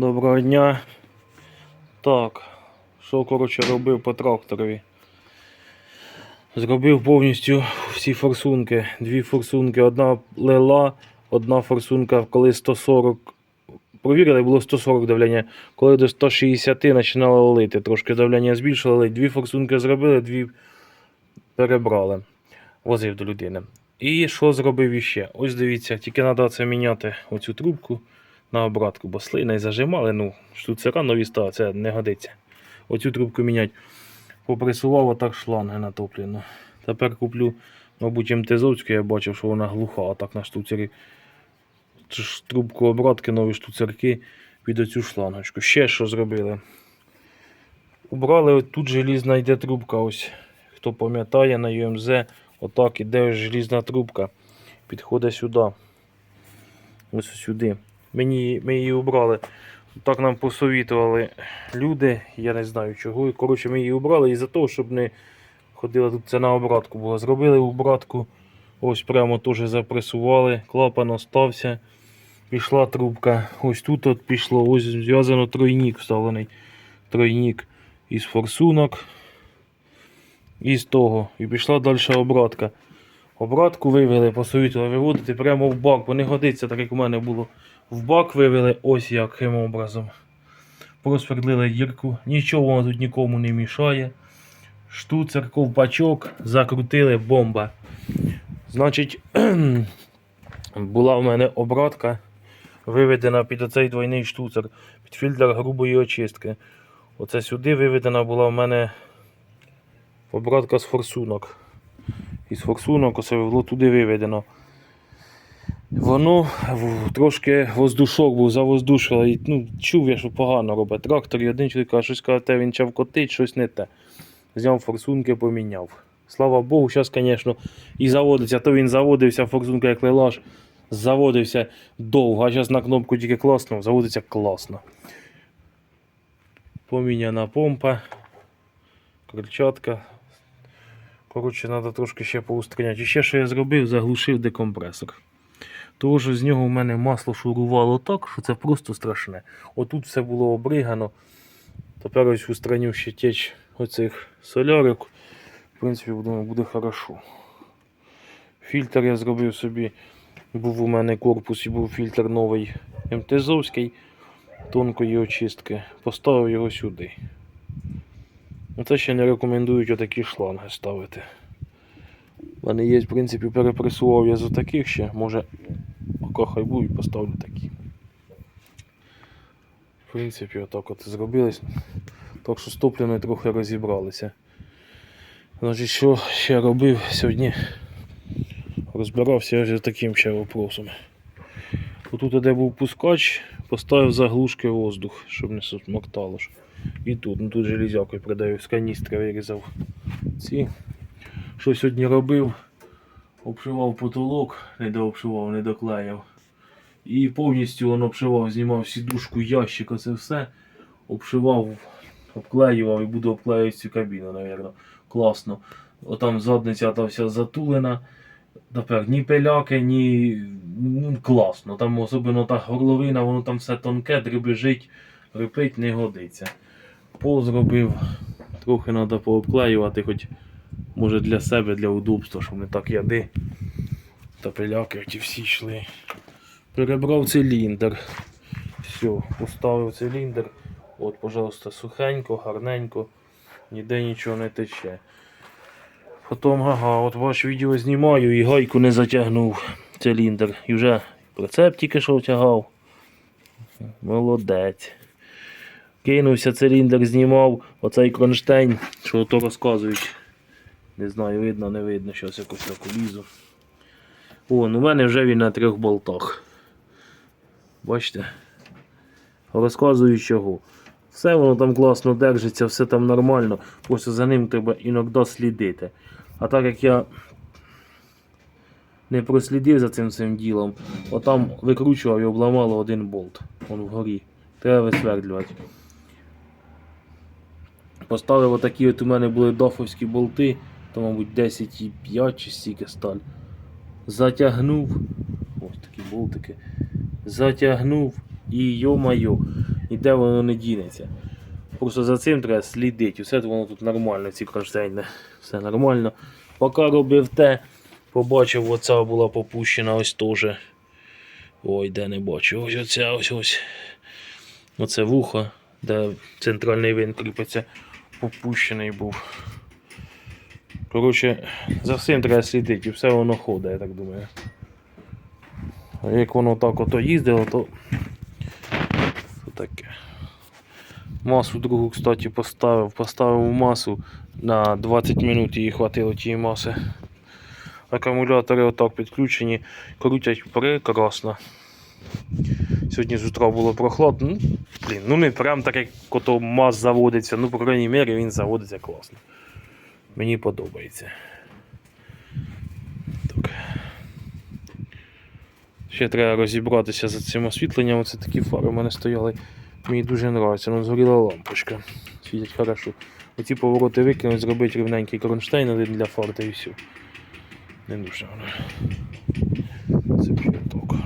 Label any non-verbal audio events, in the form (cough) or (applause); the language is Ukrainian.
Доброго дня. Так, що коротше робив по тракторові? Зробив повністю всі форсунки. Дві форсунки, одна лила, одна форсунка, коли 140. Провірили, було 140 давлення. Коли до 160 починало лити. Трошки давлення збільшили, дві форсунки зробили, дві перебрали. Возив до людини. І що зробив іще? Ось дивіться, тільки треба це міняти оцю трубку на обратку, бо слина і зажимали, ну, штуцера нові стали, це не годиться. Оцю трубку міняти. Попресував отак шланги натоплено. Тепер куплю, мабуть, МТЗовську, я бачив, що вона глуха, а так на штуцері. Трубку обратки, нові штуцерки під оцю шлангочку. Ще що зробили? Убрали тут желізна йде трубка. Ось хто пам'ятає на ЮМЗ, отак іде желізна трубка. Підходить сюди. Ось сюди. Мені, ми її убрали. Так нам посовітували люди, я не знаю чого. Коротше, ми її убрали із-за того, щоб не ходила тут це на обратку було. Зробили обратку, ось прямо теж запресували, клапан остався. Пішла трубка. Ось тут от пішло, ось зв'язано тройник вставлений. Тройник із форсунок. І з того. І пішла далі обратка. Обратку вивели, посовітували виводити прямо в бак, бо не годиться, так як у мене було. В бак вивели ось яким образом. Просвердлили дірку. Нічого воно тут нікому не мішає. Штуцер, ковпачок, закрутили бомба. Значить, (clears throat) була в мене обратка виведена під оцей двойний штуцер, під фільтр грубої очистки. Оце сюди виведена була в мене обратка з форсунок. Із форсунок оце було туди виведено. Воно трошки воздушок був, завоздушило. І, ну, чув я, що погано робить. Трактор і один чоловік каже, щось каже, він чав котить, щось не те. Зняв форсунки, поміняв. Слава Богу, зараз, звісно, і заводиться. То він заводився, форсунка як лилаш, заводився довго, а зараз на кнопку тільки класно, заводиться класно. Поміняна помпа, крильчатка. Коротше, треба трошки ще поустраняти. І ще що я зробив, заглушив декомпресор. Того що з нього в мене масло шурувало так, що це просто страшне. Отут все було обригано. Тепер ось устраню ще теч оцих солярок. В принципі, думаю, буде хорошо. Фільтр я зробив собі. Був у мене корпус і був фільтр новий МТЗовський тонкої очистки. Поставив його сюди. Оце ще не рекомендують отакі шланги ставити. У мене є, в принципі, перепресував я з таких ще. Може, поки хай будуть, поставлю такі. В принципі, отак от зробилось. Так що з топляною трохи розібралися. Значить, що ще робив сьогодні? Розбирався я з таким ще вопросом. Отут, де був пускач, поставив заглушки воздух, щоб не смоктало. І тут, ну тут железякою придаю, з каністри вирізав ці. Що сьогодні робив? Обшивав потолок, не дообшивав, не доклеїв. І повністю він обшивав, знімав сідушку, ящик, оце все. Обшивав, обклеював і буду обклеювати цю кабіну, мабуть. Класно. Отам задниця та вся затулена. Тепер ні пиляки, ні. Ну, класно. Там особливо та горловина, воно там все тонке, дребежить, рипить, не годиться. Пол зробив, трохи треба пообклеювати, хоч може для себе, для удобства, щоб не так яди. Та пиляки ті всі йшли. Перебрав циліндр. Все, поставив циліндр. От, пожалуйста, сухенько, гарненько, ніде нічого не тече. Потім, ага, от ваш відео знімаю і гайку не затягнув циліндр. І вже прицеп тільки що втягав. Молодець. Кинувся циліндр, знімав оцей кронштейн, що то розказують. Не знаю, видно, не видно, щось якось так улізу. О, ну в мене вже він на трьох болтах. Бачите? Розказую чого. Все воно там класно держиться, все там нормально. Просто за ним треба іноді слідити. А так як я не прослідив за цим цим ділом, отам викручував і обламало один болт. Вон вгорі. Треба висвердлювати. Поставив отакі от у мене були дофовські болти, то, мабуть, 10,5 чи стільки сталь. Затягнув. Ось такі болтики. Затягнув і йо-майо. Ніде воно не дінеться. Просто за цим треба слідити. Все воно тут нормально, ці кронштейни. Все нормально. Поки робив те, побачив, оця була попущена ось теж. Ой, де не бачу. Ось оця ось ось. Оце вухо, де центральний вин кріпиться, попущений був. Коротше, за всім треба слідити, і все воно ходить, я так думаю. А як воно так ото їздило, то. Таке. Масу другу, кстати, поставив. Поставив масу на 20 минут її хватило тієї маси. Акумулятори отак підключені, крутять прекрасно. Сьогодні з утра було прохладно. Ну, блін, ну не прям так, як ото маз заводиться, ну, по крайній мірі, він заводиться класно. Мені подобається. Ще треба розібратися за цим освітленням. Оце такі фари в мене стояли. Мені дуже подобається. Ну, згоріла лампочка. Світять хорошо. Оці повороти викинуть, зробити рівненький кронштейн один для фарта і все. Не дуже. Це вже так.